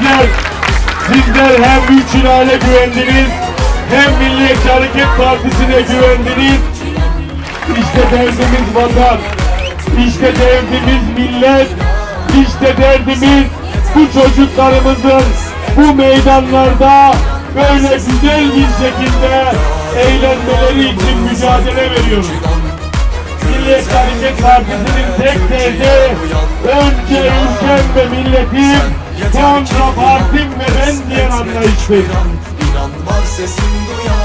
sizler, sizler hem Çınar'a güvendiniz, hem Milliyetçi Hareket Partisi'ne güvendiniz. İşte derdimiz vatan, işte derdimiz millet, işte derdimiz bu çocuklarımızın bu meydanlarda böyle güzel bir şekilde eğlenmeleri için mücadele veriyoruz. Milliyetçi Hareket Partisi'nin tek derdi önce ülkem ve milletim, sonra partim ve ben diyen anlayıştır. İnan var duyar